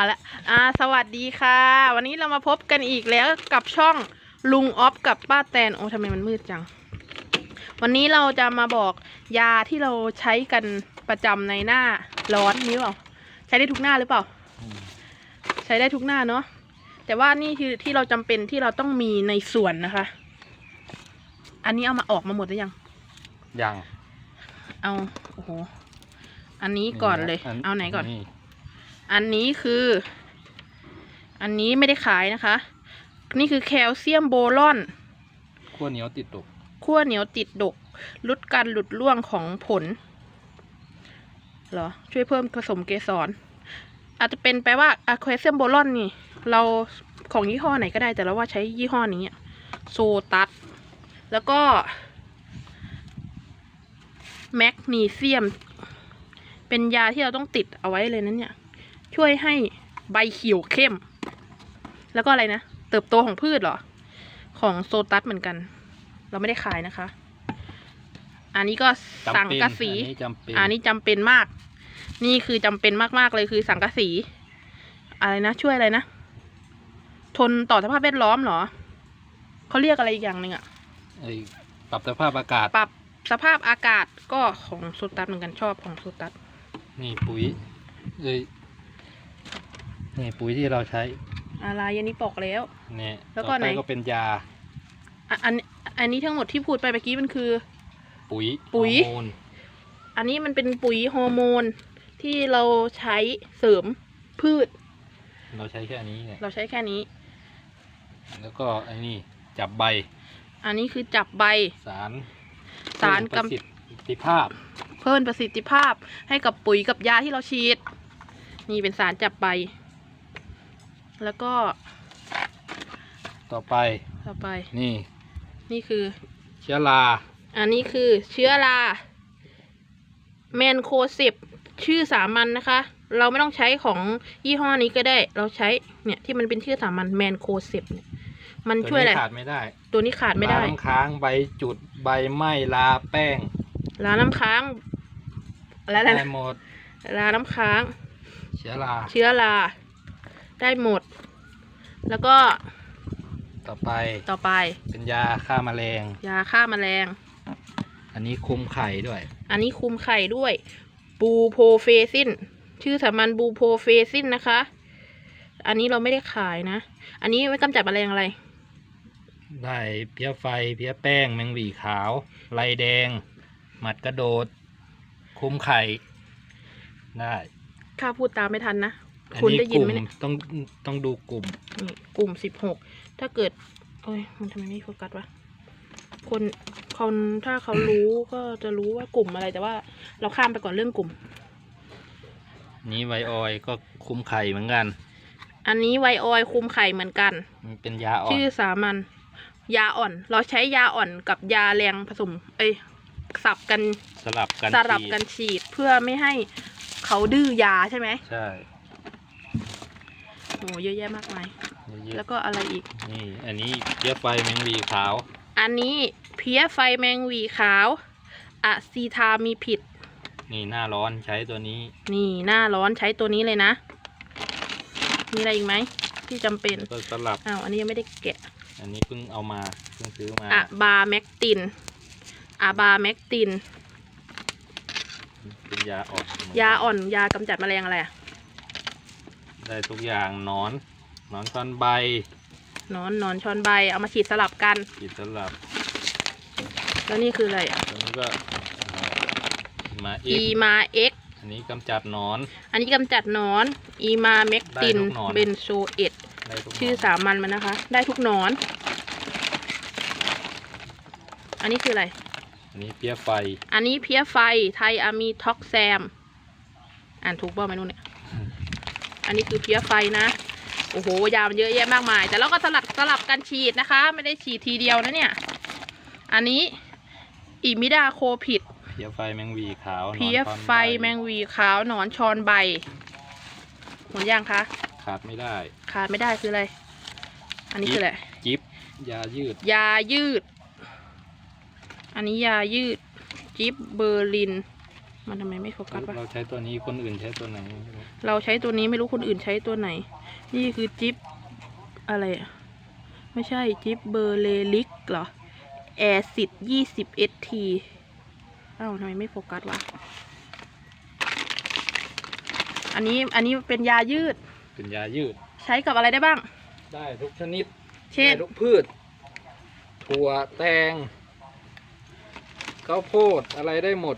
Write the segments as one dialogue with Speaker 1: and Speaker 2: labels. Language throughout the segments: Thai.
Speaker 1: เอาละอ่า สวัสดีค่ะ วันนี้เรามาพบกันอีกแล้วกับช่องลุงออฟกับป้าแตน โอ้ทำไมมันมืดจัง วันนี้เราจะมาบอกยาที่เราใช้กันประจำในหน้าร้อนนี้เปล่า ใช้ได้ทุกหน้าหรือเปล่า ใช้ได้ทุกหน้าเนาะ แต่ว่านี่คือที่เราจำเป็นที่เราต้องมีในสวนนะคะ อันนี้เอามาออกมาหมดหรือยัง
Speaker 2: ยัง
Speaker 1: เอา โอ้โห อันนี้ก่อนเลย เอาไหนก่อน อันนี้คือ อันนี้ไม่ได้ขายนะคะ นี่คือแคลเซียมโบรอน
Speaker 2: ขั้วเหนียวติดตก
Speaker 1: ขั้วเหนียวติดดกลดการหลุดร่วงของผลเหรอ ช่วยเพิ่มผสมเกสร อาจจะเป็นแปลว่าอะแคลเซียมโบรอนนี่ เราของยี่ห้อไหนก็ได้แต่เราว่าใช้ยี่ห้อนี้อะโซตัสแล้วก็แมกนีเซียม เป็นยาที่เราต้องติดเอาไว้เลยนั้นเนี่ย ช่วยให้ใบเขียวเข้ม แล้วก็อะไรนะ เติบโตของพืชเหรอ ของโซตัสเหมือนกัน เราไม่ได้ขายนะคะ อันนี้ก็
Speaker 2: จำ
Speaker 1: สัง
Speaker 2: เป็น
Speaker 1: กะสี
Speaker 2: อันนี้จำเป็น
Speaker 1: อันนี้จำเป็นมาก นี่คือจำเป็นมากๆเลยคือสังกะสี อะไรนะ ช่วยอะไรนะ ทนต่อสภาพแวดล้อมเหรอเขาเรียกอะไรอีกอย่างหนึ่งอะ
Speaker 2: ไอ้ปรับสภาพอากาศ
Speaker 1: ปรับสภาพอากาศก็ของโซตัสเหมือนกันชอบของโซตัส
Speaker 2: นี่ปุ๋ยเอ้ย นี่ปุ๋ยที่เราใช้
Speaker 1: อะไรอันนี้ปอกแล้ว
Speaker 2: เนี่ย
Speaker 1: แล้วก็
Speaker 2: ต่อ
Speaker 1: ไหน
Speaker 2: ไปก็เป็นยา
Speaker 1: อะอันอันนี้ทั้งหมดที่พูดไปเมื่อกี้มันคือ
Speaker 2: ปุ๋ย
Speaker 1: ปุ๋ย
Speaker 2: ฮอร์โมน
Speaker 1: อันนี้มันเป็นปุ๋ยฮอร์โมนที่เราใช้เสริมพืช
Speaker 2: เราใช้แค่นี้เนี่ย
Speaker 1: เราใช้แค่นี้
Speaker 2: แล้วก็ไอ้นี่จับใบ
Speaker 1: อันนี้คือจับใบ
Speaker 2: สาร
Speaker 1: สาร
Speaker 2: เพิ่ม
Speaker 1: กำ
Speaker 2: ประสิทธิภาพ
Speaker 1: เพิ่มประสิทธิภาพให้กับปุ๋ยกับยาที่เราฉีด นี่เป็นสารจับใบ แล้วก็
Speaker 2: ต่อไป
Speaker 1: ต่อไป
Speaker 2: นี่
Speaker 1: นี่คือ
Speaker 2: เชื้อรา
Speaker 1: อันนี้คือเชื้อราแมนโคสิบชื่อสามัญนะคะ เราไม่ต้องใช้ของยี่ห้อนี้ก็ได้ เราใช้เนี่ยที่มันเป็นชื่อสามัญแมนโคสิบเนี่ยมัน
Speaker 2: ตัว
Speaker 1: ช่วยอะไร
Speaker 2: นี้ขาดไม่ได้
Speaker 1: ตัวนี้ขาดไม่ได้
Speaker 2: ลาน้ำค้างใบจุดใบไหม้ลาแป้ง
Speaker 1: ลาน้ำค้างอะไรอะไร
Speaker 2: ได้
Speaker 1: นะ
Speaker 2: หมด
Speaker 1: ลาน้ำค้าง
Speaker 2: เชื้อรา
Speaker 1: เชื้อรา ได้หมด แล้วก็
Speaker 2: ต่อไป
Speaker 1: ต่อไป
Speaker 2: เป็นยาฆ่าแมลง
Speaker 1: ยาฆ่าแมลง
Speaker 2: อันนี้คุมไข่ด้วย
Speaker 1: อันนี้คุมไข่ด้วยบูโพเฟซินชื่อสามัญบูโพเฟซินนะคะ อันนี้เราไม่ได้ขายนะ อันนี้ไว้กำจัดแมลงอะไร
Speaker 2: ได้เพี้ยไฟเพี้ยแป้งแมงหวีขาวไรแดง หมัดกระโดด คุมไข่ได้
Speaker 1: ข้าพูดตามไม่ทันนะ
Speaker 2: อัน
Speaker 1: คุณ
Speaker 2: นี้
Speaker 1: ได้
Speaker 2: ก
Speaker 1: ยิน
Speaker 2: ลุ่
Speaker 1: ไห
Speaker 2: ม
Speaker 1: มเนี่ย
Speaker 2: ต้องต้องดูกลุ่ม
Speaker 1: นี่กลุ่มสิบหกถ้าเกิดเอ้ยมันทำไมไม่โฟกัสวะคนคนถ้าเขารู้ก็จะรู้ว่ากลุ่มอะไรแต่ว่า เราข้ามไปก่อนเรื่องกลุ่ม
Speaker 2: นี้ไวออยก็คุมไข่เหมือนกัน
Speaker 1: อันนี้ไวออยคุมไข่เหมือนกัน
Speaker 2: มันเป็นยาอ่อน
Speaker 1: ชื่อสามัญยาอ่อน เราใช้ยาอ่อนกับยาแรงผสม เอ้ยสับกัน
Speaker 2: สลับกัน
Speaker 1: สลับ
Speaker 2: ฉีด
Speaker 1: กันฉีดเพื่อไม่ให้เขาดื้อยาใช่ไหม
Speaker 2: ใช่
Speaker 1: โอ้เยอะแยะมากมาย
Speaker 2: เย
Speaker 1: แล้
Speaker 2: อะ
Speaker 1: วก็อะไรอีก
Speaker 2: ๆนี่อันนี้เพี้ยไฟแมงหวีขาว
Speaker 1: อันนี้เพี้ยไฟแมงหวีขาวอะซีทามีผิด
Speaker 2: นี่หน้าร้อนใช้ตัวนี้
Speaker 1: นี่หน้าร้อนใช้ตัวนี้เลยนะ มีอะไรอีกไหมที่จำเป็น
Speaker 2: ก็สลับ
Speaker 1: อ้าว อันนี้ยังไม่ได้แกะ
Speaker 2: อันนี้เพิ่งเอามา เพิ่งซื้อมา
Speaker 1: อะบาแมกตินอะบาแมกติน
Speaker 2: เป็นยาอ่อนเหมืกั
Speaker 1: ยาอ่อนยากำจัดแมลงอะไรอะ
Speaker 2: ได้ทุกอย่างหนอนหนอนก้อนใบ
Speaker 1: หนอนหนอนช้อนใบเอามาฉีดสลับกัน
Speaker 2: ฉีดสลับ
Speaker 1: แล้วนี่คืออะไรอะ
Speaker 2: ตัวนี้ก็เอ่อมาเอ็
Speaker 1: อี
Speaker 2: ก
Speaker 1: มาเอ็ก
Speaker 2: อันนี้กำจัดหนอน
Speaker 1: อันนี้กำจัดหนอน อีมาเมกติน
Speaker 2: ได้ทุกหนอน
Speaker 1: เบนโซเอต
Speaker 2: ได้ทุกหนน
Speaker 1: ชื่อสามัญมันนะคะ ได้ทุกหนอน อันนี้คืออะไร
Speaker 2: อันนี้เพี้ยไฟ
Speaker 1: อันนี้เพี้ยไฟไทอามีท็อกแซม อ่านถูกบ้างไหมนู่นเนี่ย อันนี้คือเพี้ยไฟนะ โอ้โห ยามันเยอะแยะมากมาย แต่เราก็สลับสลับกันฉีดนะคะ ไม่ได้ฉีดทีเดียวนะเนี่ย อันนี้อิมิดาโคผิด
Speaker 2: เพี้ยไฟแมงหวีขาวหนอน
Speaker 1: เพี้ย
Speaker 2: ก้อน
Speaker 1: ไฟ
Speaker 2: ใบ
Speaker 1: แมงวีขาวหนอนชอนใบหมดยังคะ
Speaker 2: ขาดไม่ได้
Speaker 1: ขาดไม่ได้คืออะไร อันนี้คืออะไร
Speaker 2: จิ๊บยายืด
Speaker 1: ยายืด อันนี้ยายืด จิบเบอร์ลิน มันทำไมไม่โฟกัสวะ
Speaker 2: เราใช้ตัวนี้คนอื่นใช้ตัวไหนไม่รู้
Speaker 1: เราใช้ตัวนี้ไม่รู้คนอื่นใช้ตัวไหน นี่คือจิ๊บอะไรอะไม่ใช่จิ๊บเบอร์เลลิกเหรอแอซิดยี่สิบเอทีอ้าวทำไมไม่โฟกัสวะ อันนี้อันนี้เป็นยายืด
Speaker 2: เป็นยายืด
Speaker 1: ใช้กับอะไรได้บ้าง
Speaker 2: ได้ทุกชนิด
Speaker 1: เช่น
Speaker 2: ได้ทุกพืช ถั่วแตงข้าวโพดอะไรได้หมด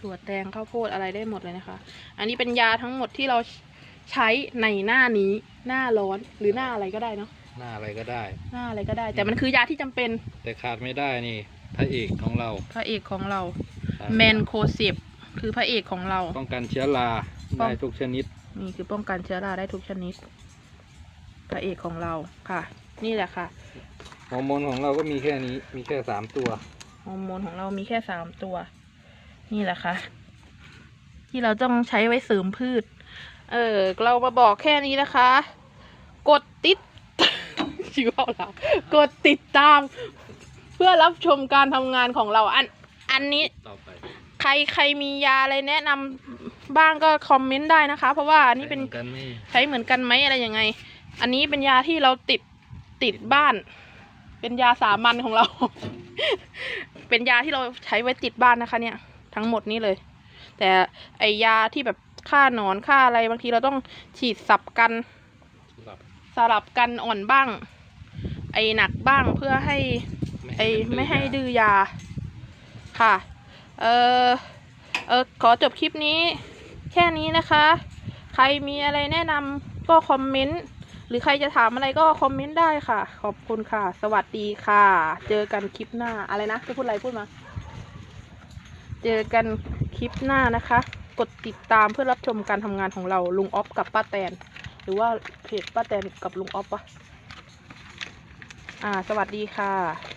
Speaker 1: ถั่วแตงข้าวโพดอะไรได้หมดเลยนะคะ อันนี้เป็นยาทั้งหมดที่เราใช้ในหน้านี้หน้าร้อนหรือหน้าอะไรก็ได้เนาะ
Speaker 2: หน้าอะไรก็ได้
Speaker 1: หน้าอะไรก็ได้ แต่มันคือยาที่จำเป็น
Speaker 2: แต่ขาดไม่ได้นี่พระเอกของเรา
Speaker 1: พระเอกของเรา
Speaker 2: ขาด
Speaker 1: แมนโคเซปคือพระเอกของเรา
Speaker 2: ป้องกันเชื้อรา
Speaker 1: ป้อง
Speaker 2: ได้ทุกชนิด
Speaker 1: นี่คือป้องกันเชื้อราได้ทุกชนิด พระเอกของเราค่ะ นี่แหละค่ะ
Speaker 2: ฮอร์โมนของเราก็มีแค่นี้มีแค่สามตัว
Speaker 1: ฮอร์โมนของเรามีแค่สามตัว นี่แหละค่ะ ที่เราต้องใช้ไว้เสริมพืช เออ เรามาบอกแค่นี้นะคะ กดติดชื่อเอาละกดติดตาม เพื่อรับชมการทำงานของเราอันอันนี้
Speaker 2: ต่อไป
Speaker 1: ใครใครมียาอะไรแนะนำบ้างก็คอมเมนต์ได้นะคะ เพราะว่าอันนี้เป็น
Speaker 2: ใช้หมือกันนี่
Speaker 1: ใช้เหมือนกันไหมอะไรยังไง อันนี้เป็นยาที่เราติดติดบ้าน เป็นยาสามัญของเรา เป็นยาที่เราใช้ไว้ติดบ้านนะคะเนี่ย ทั้งหมดนี้เลย แต่ไอยาที่แบบฆ่าหนอนฆ่าอะไรบางทีเราต้องฉีดสับกัน
Speaker 2: สำหรับ
Speaker 1: สลับกันอ่อนบ้าง ไอหนักบ้างเพื่อให้ไอ
Speaker 2: เป็น
Speaker 1: ไม่ให้
Speaker 2: ยา
Speaker 1: ดื้อยาค่ะ เออเออขอจบคลิปนี้ แค่นี้นะคะ ใครมีอะไรแนะนำก็คอมเมนต์หรือใครจะถามอะไรก็คอมเมนต์ได้ค่ะ ขอบคุณค่ะ สวัสดีค่ะ เจอกันคลิปหน้าอะไรนะจะพูดอะไรพูดมา เจอกันคลิปหน้านะคะ กดติดตามเพื่อรับชมการทำงานของเราลุงออฟกับป้าแตน หรือว่าเพจป้าแตนกับลุงออฟวะอ่า สวัสดีค่ะ